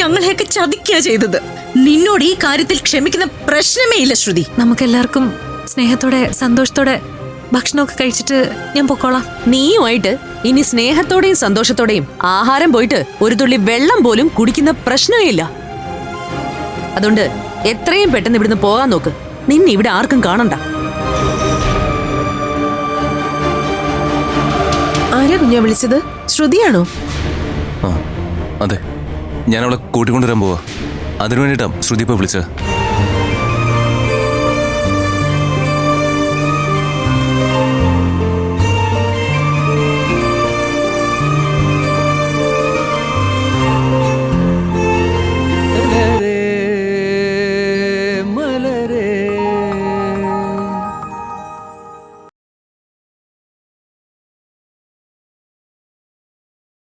ഞങ്ങളെയൊക്കെ ചതിക്കുക ചെയ്തത്. നിന്നോട് ഈ കാര്യത്തിൽ ക്ഷമിക്കുന്ന പ്രശ്നമേ ഇല്ല ശ്രുതി. നമുക്കെല്ലാവർക്കും സ്നേഹത്തോടെ സന്തോഷത്തോടെ ഭക്ഷണമൊക്കെ കഴിച്ചിട്ട് ഞാൻ പൊക്കോളാം. നീയുമായിട്ട് ഇനി സ്നേഹത്തോടെയും സന്തോഷത്തോടെയും ആഹാരം പോയിട്ട് ഒരു തുള്ളി വെള്ളം പോലും കുടിക്കുന്ന പ്രശ്നമേ ഇല്ല. അതുകൊണ്ട് എത്രയും പെട്ടെന്ന് ഇവിടുന്ന് പോകാൻ നോക്ക്. നിന്നെ ഇവിടെ ആർക്കും കാണണ്ട. ആരാ കുഞ്ഞാ വിളിച്ചത്? ശ്രുതിയാണോ? ആ അതെ. ഞാൻ അവളെ കൂട്ടിക്കൊണ്ടുവരാൻ പോവാ. അതിനു വേണ്ടിയിട്ടാണ് ശ്രുതി വിളിച്ചത്.